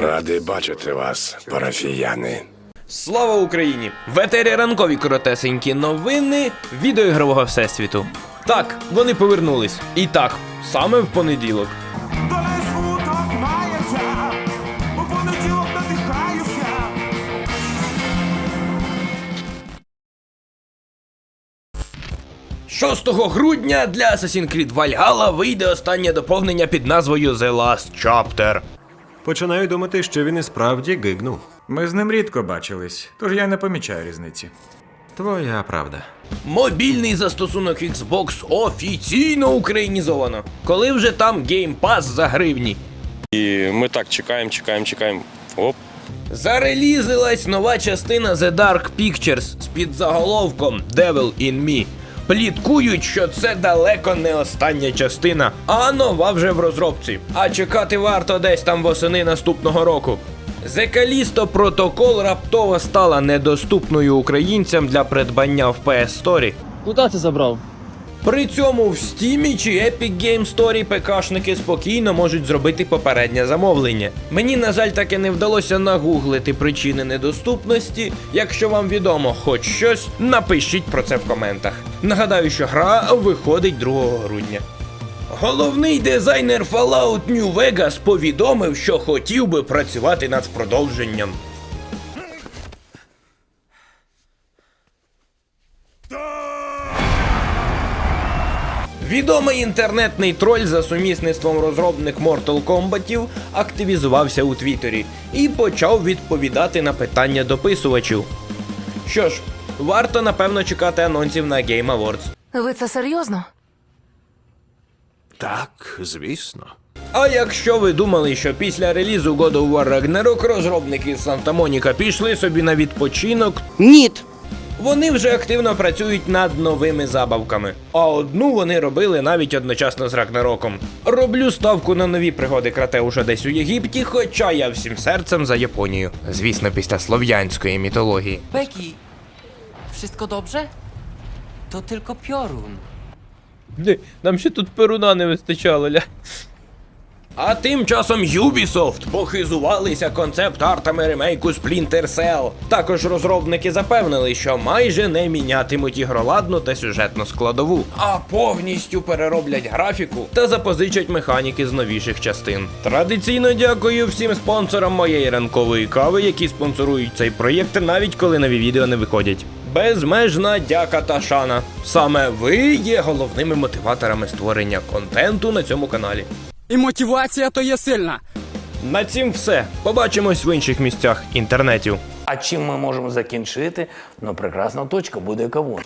Радий бачити вас, парафіяни. Слава Україні! В етері ранкові коротесенькі новини відеоігрового всесвіту. Так, вони повернулись. І так, саме в понеділок. 6 грудня для Assassin's Creed Valhalla вийде останнє доповнення під назвою The Last Chapter. Починаю думати, що він і справді гигнув. Ми з ним рідко бачились, тож я не помічаю різниці. Твоя правда. Мобільний застосунок Xbox офіційно українізовано. Коли вже там Game Pass за гривні. І ми так чекаємо, чекаємо, чекаємо. Оп. Зарелізилась нова частина The Dark Pictures з підзаголовком Devil in Me. Пліткують, що це далеко не остання частина, а нова вже в розробці. А чекати варто десь там восени наступного року. Callisto Protocol раптово стала недоступною українцям для придбання в PS Store. Куда ти забрав? При цьому в Steam чи Epic Game Store ПКшники спокійно можуть зробити попереднє замовлення. Мені, на жаль, таки не вдалося нагуглити причини недоступності. Якщо вам відомо хоч щось, напишіть про це в коментах. Нагадаю, що гра виходить 2 грудня. Головний дизайнер Fallout New Vegas повідомив, що хотів би працювати над продовженням. Відомий інтернетний троль за сумісництвом розробник Mortal Kombatів активізувався у Твіттері і почав відповідати на питання дописувачів. Що ж, варто напевно чекати анонсів на Game Awards. Ви це серйозно? Так, звісно. А якщо ви думали, що після релізу God of War Ragnarok розробники з Санта Моніка пішли собі на відпочинок, Ніт! Вони вже активно працюють над новими забавками. А одну вони робили навіть одночасно з Рагнароком. Роблю ставку на нові пригоди Кратеуша десь у Єгипті, хоча я всім серцем за Японію. Звісно, після слов'янської мітології. Becky, wszystko dobrze? To tylko piorun. Нам ще тут перуна не вистачало, ля. А тим часом Ubisoft похизувалися концепт-артами ремейку Splinter Cell. Також розробники запевнили, що майже не мінятимуть ігроладну та сюжетну складову, а повністю перероблять графіку та запозичать механіки з новіших частин. Традиційно дякую всім спонсорам моєї ранкової кави, які спонсорують цей проєкт, навіть коли нові відео не виходять. Безмежна дяка та шана. Саме ви є головними мотиваторами створення контенту на цьому каналі. І мотивація то є сильна. На цім все. Побачимось в інших місцях інтернетів. А чим ми можемо закінчити? Ну, прекрасна точка буде кавун.